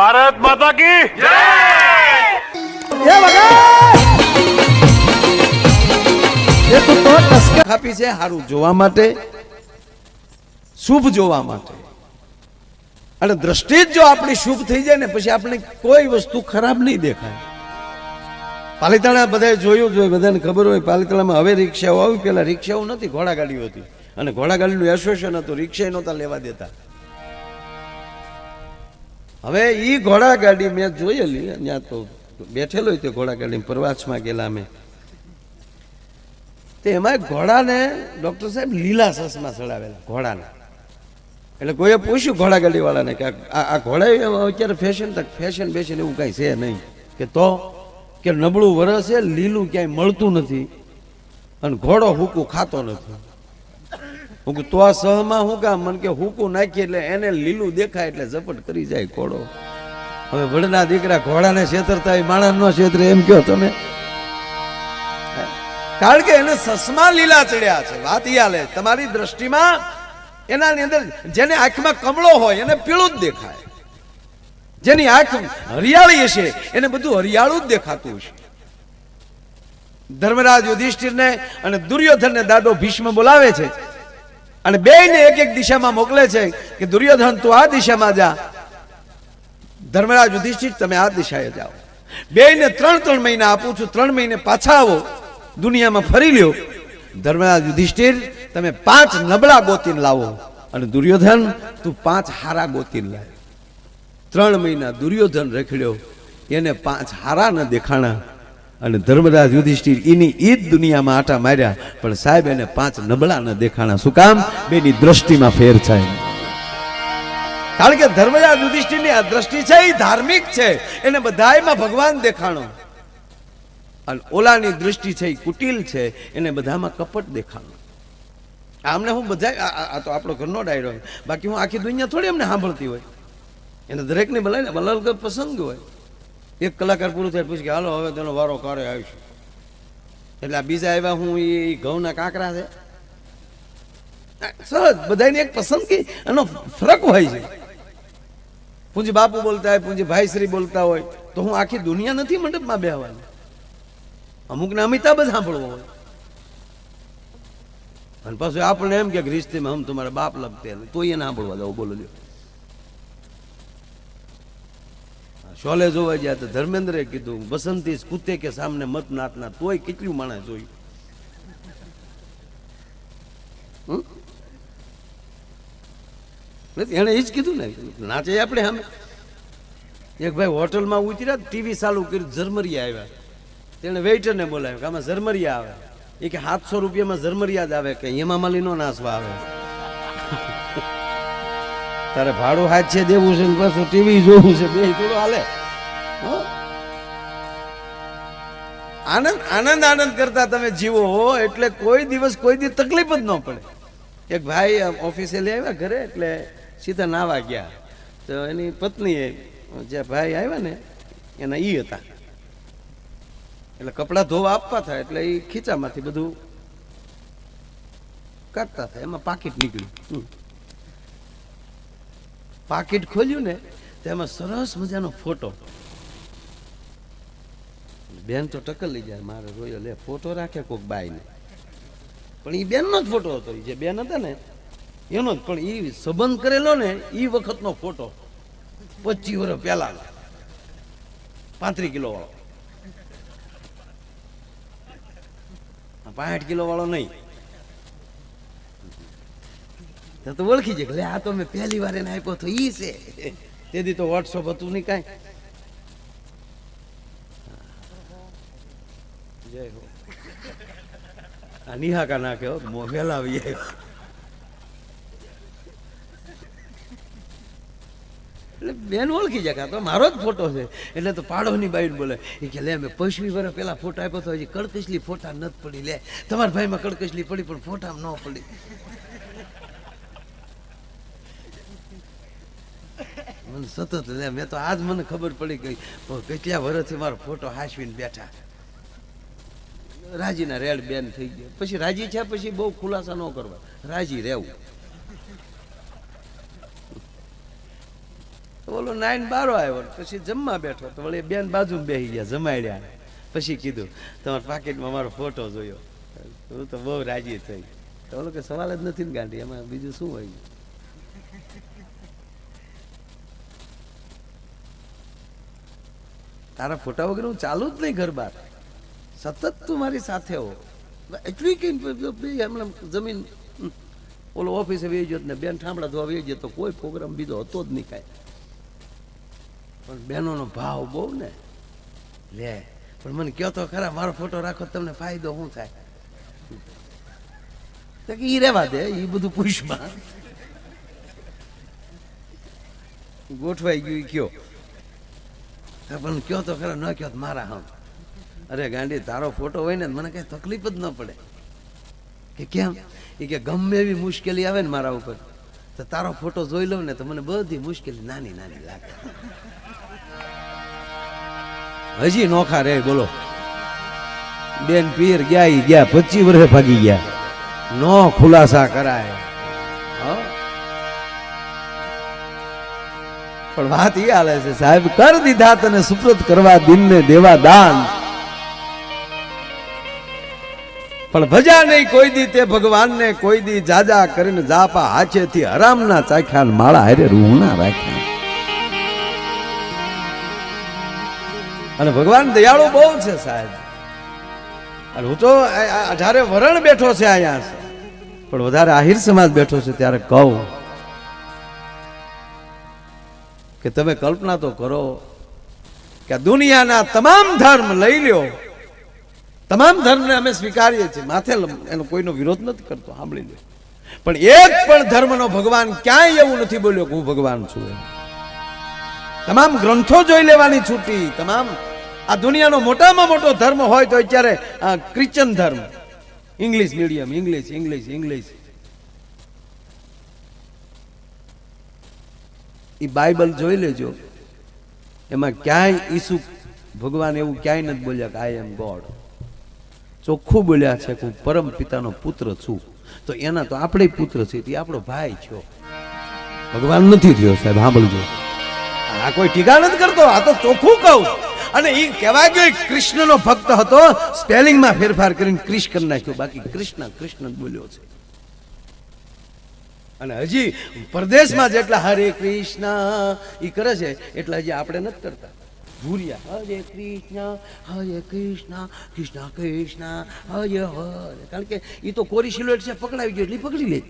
ભારત માતા કી ટસકા આપી છે સારું જોવા માટે, શુભ જોવા માટે. અને દ્રષ્ટિ જ જો આપણી શુભ થઈ જાય ને પછી આપણે કોઈ વસ્તુ ખરાબ નહીં દેખાય. પાલિતાણા બધાએ જોયું જોઈએ બધાને ખબર હોય, પાલિતાણામાં હવે રિક્ષાઓ આવી. પહેલાં રિક્ષાઓ નથી ઘોડાગાડીઓ હતી. અને ઘોડાગાડીનું એસોસિએશન હતું રિક્ષા નહોતા લેવા દેતા. હવે એ ઘોડાગાડી મેં જોયેલી, ત્યાં તો બેઠેલો તે ઘોડાગાડી પ્રવાસમાં ગયેલા અમે. તે એમાં ઘોડાને ડૉક્ટર સાહેબ લીલા સસમાં ચડાવેલા, ઘોડાને. એટલે કોઈએ પૂછ્યું ઘોડાગાડી વાળાને કે આ આ ઘોડા અત્યારે ફેશન તક ફેશન બેશન એવું કાંઈ છે નહીં? કે તો? કે નબળું વરસ છે, લીલું ક્યાંય મળતું નથી. અને ઘોડો હુકું ખાતો નથી. હું તો આ સહમાં હું કામ મને કે હુકું નાખી એટલે એને લીલું દેખાય એટલે ઝપટ કરી જાય ઘોડો. હવે વડના દીકરા ઘોડાને છેતરતા એ માણસ નો છેતરે, એમ કહો તમે. કારણ કે એને સસમા લીલા ચડ્યા છે, વાત યાલે તમારી દ્રષ્ટિમાં એનાની અંદર જેને આંખમાં કમળો હોય, એને પીળું જ દેખાય. જેની આંખ હરિયાળી હશે, એને બધું હરિયાળું જ દેખાતું હશે. ધર્મરાજ યુધિષ્ઠિરને અને દુર્યોધનને દાદો ભીષ્મ બોલાવે છે અને બેયને એક એક દિશામાં મોકલે છે કે, દુર્યોધન, તું આ દિશામાં જા. ધર્મરાજ યુધિષ્ઠિર, તમે આ દિશાએ જાઓ. બેયને ત્રણ ત્રણ મહિના આપું છું, ત્રણ મહિને પાછા આવો, દુનિયામાં ફરી લ્યો. ધર્મરાજ યુધિષ્ઠિર, તમે પાંચ નબળા ગોતીને લાવો. અને દુર્યોધન, તું પાંચ હારા ગોતીને લાવ ત્રણ મહિના દુર્યોધન રખડ્યો, એને પાંચ હારા ન દેખાણા. અને ધર્મરાજ યુધિષ્ઠિર એની ઈ જ દુનિયામાં આટા માર્યા, પણ સાહેબ એને પાંચ નબળા ન દેખાણા શું કામ? બેની દ્રષ્ટિમાં ફેર થાય. કારણ કે ધર્મરાજ યુધિષ્ઠિરની આ દ્રષ્ટિ છે એ ધાર્મિક છે. એને બધાયમાં ભગવાન દેખાણો. અને ઓલાની દૃષ્ટિ છે એ કુટિલ છે, એને બધામાં કપટ દેખાણો. આમને હું બધા આ- તો આપણો ઘરનો ડાયરો બાકી હું આખી દુનિયા થોડી અમને સાંભળતી હોય. એને દરેકને ભલે ને પસંદ હોય. એક કલાકાર પૂરું થાય પૂછ કે, હાલો, હવે તેનો વારો કારે આવીશું. એટલે આ બીજા આવ્યા હું એ ઘઉંના કાંકરા છે. સરસ બધાની એક પસંદગી એનો ફરક હોય છે. પૂંજી બાપુ બોલતા હોય, પૂંજી ભાઈશ્રી બોલતા હોય, તો હું આખી દુનિયા નથી મંડપમાં બેહવાની. અમુકને અમિતાભ જ સાંભળવો હોય. અને પાછું આપણે એમ કે રિશ્તેમાં હમ, તમારા બાપ લગતે. તો તો એને સાંભળવા જાવ, બોલો લ્યો. શોલે જોવા ગયા તો ધર્મેન્દ્રે કીધું બસંતી કુતે કે સામને મત નાતના તોય કેટલું માણસ જોયું? એને એ જ કીધું ને, નાચે આપણે સામે. એક ભાઈ હોટલમાં ઉતર્યા ટીવી ચાલુ કર્યું, ઝરમરિયા આવ્યા. તેણે વેઇટરને બોલાવ્યો કે, આમાં ઝરમરિયા આવે. એ કે સાતસો રૂપિયામાં ઝરમરિયા જ આવે, કે હેમામાલીનો નાસવા આવે. તારે ભાડું હાથ છે દેવું છે પાછું ટીવી જોવું છે. બે થોડું હાલે? આનંદ આનંદ આનંદ કરતા તમે જીવો એટલે કોઈ દિવસ કોઈ દિવસ તકલીફ જ ન પડે. એક ભાઈ ઓફિસે લઈ આવ્યા ઘરે, એટલે સીધા નાવા ગયા. તો એની પત્નીએ જે ભાઈ આવ્યા ને, એના ઈ હતા. એટલે કપડાં ધોવા આપવા થાય, એટલે એ ખીચામાંથી બધું કાઢતા થાય, એમાં પાકીટ નીકળ્યું. પાકીટ ખોલ્યું ને તેમાં સરસ મજાનો ફોટો. બેન તો ટકલ લઈ જાય, મારે રોયો, લે, ફોટો રાખે કોક બાઈને. પણ એ બેનનો જ ફોટો હતો જે બેન હતા ને, એનો જ, પણ એ સંબંધ કરેલો ને એ વખતનો ફોટો. પચીસ વર્ષ પહેલા પાંત્રીસ કિલો વાળો. પાંઠ કિલો વાળો નહીં. તો તો ઓળખી જાય લે આ તો મેં પહેલી વાર એને આપ્યો તો ઈ છે. તેથી તો વોટ્સઅપ હતું નહીં કાંઈ. જય હો. આ નિહાકા નાખ્યો મો વેલાવી આવ્યો. એટલે બેન ઓળખી જાય કે તો મારો જ ફોટો છે. એટલે તો પાડોની બાઈ બોલે એ કે લે મેં પૈસવી વર્ષ પેલા ફોટો આપ્યો તો હજી કડકસલી ફોટા નથી પડી. લે તમારા ભાઈમાં કડકસલી પડી પણ ફોટામાં ન પડી. મને સતત મેં તો આજ મને ખબર પડી ગઈ કેટલા વર્ષથી મારો ફોટો હાસવીને બેઠા. રાજીના રેડ બેન થઈ ગયા. પછી રાજી છે પછી બહુ ખુલાસા ન કરવા. રાજી રહેવું. ઓલો નાઈન બારો આવ્યો પછી જમવા બેઠો તો વળી બેન બાજુ બેસી ગયા, જમાડ્યા પછી કીધું, તમારા પાકીટમાં મારો ફોટો જોયો. હું તો બહુ રાજી થઈ તો ઓલો કે સવાલ જ નથી ને ગાંડી એમાં બીજું શું હોય? તારા ફોટા વગર હું ચાલુ જ નહીં ઘર બાર સતત તું મારી સાથે હો. એટલી કે જમીન ઓલો ઓફિસે વહી ગયો ને બેન ઠામડા ધોવા વહી ગયો તો કોઈ પ્રોગ્રામ બીજો હતો જ નહીં કાંઈ. પણ બહેનોનો ભાવ બહુ ને. લે, પણ મને કહો તો ખરા મારો ફોટો રાખો તમને ફાયદો શું થાય? તો કે એ રહેવા દે એ બધું પૂછમાં. ગોઠવાઈ ગયું કયો. પણ કયો તો ખરા, ન કયો મારા હમ અરે ગાંડી, તારો ફોટો હોય ને મને કઈ તકલીફ જ ન પડે. કે કેમ? એ કે ગમે એવી મુશ્કેલી આવે ને મારા ઉપર. તો તારો ફોટો જોઈ લઉં ને તો મને બધી મુશ્કેલી નાની નાની લાગે. હજી નોખા રે, બોલો. બેન પીર ગયા ગયા, પચીસ વર્ષે ભાગી ગયા. નો ખુલાસા કરાય. પણ વાત એ હાલે છે, સાહેબ, કર દીધા તને સુપ્રત કરવા દિનને દેવા દાન. પણ ભજા નહીં કોઈ દી તે ભગવાનને, કોઈ દી જાજા કરીને જાપા હાચેથી હરામના ચાખ્યા માળા હારે રૂહના રાખ્યા. અને ભગવાન દયાળુ બહુ છે, સાહેબ. અને હું તો અઢારે વરણ બેઠો છે અહીંયા પણ વધારે આહિર સમાજ બેઠો છે ત્યારે કહું. કે તમે કલ્પના તો કરો કે દુનિયાના તમામ ધર્મ લઈ લ્યો. તમામ ધર્મને અમે સ્વીકારીએ છીએ. માથે એનો કોઈનો વિરોધ નથી કરતો, સાંભળી લે પણ એક પણ ધર્મનો ભગવાન ક્યાંય એવું નથી બોલ્યો કે હું ભગવાન છું એમ. તમામ ગ્રંથો જોઈ લેવાની છૂટી, તમામ આ દુનિયાનો મોટામાં મોટો ધર્મ હોય તો અત્યારે ક્રિશ્ચન ધર્મ. English medium, English English English. એ બાઇબલ જોઈ લેજો. એમાં ક્યાંય ઈસુ ભગવાન એવું ક્યાંય નથી બોલ્યા કે આઈ એમ ગોડ ચોખ્ખું બોલ્યા છે કે હું પરમ પિતાનો પુત્ર છું. તો એના તો આપણે પુત્ર છે એ આપણો ભાઈ છો. ભગવાન નથી થયો, સાહેબ, સાંભળજો. આ કોઈ ટીકા નથી કરતો, આ તો ચોખ્ખું કહું. અને એ કહેવાય ગયો કૃષ્ણનો ભક્ત હતો, સ્પેલિંગમાં ફેરફાર કરીને ક્રિશ કરી નાખ્યો. બાકી કૃષ્ણ કૃષ્ણ બોલ્યો છે. અને હજી પરદેશમાં જેટલા હરે કૃષ્ણ એ કરે છે, એટલા હજી આપણે નથી કરતા. ભૂર્યા, હરે કૃષ્ણ હરે કૃષ્ણ કૃષ્ણ કૃષ્ણ, હરે હરે. કારણ કે એ તો કોરી સિલોટ છે, પકડાવી ગયો એટલે પકડી લે.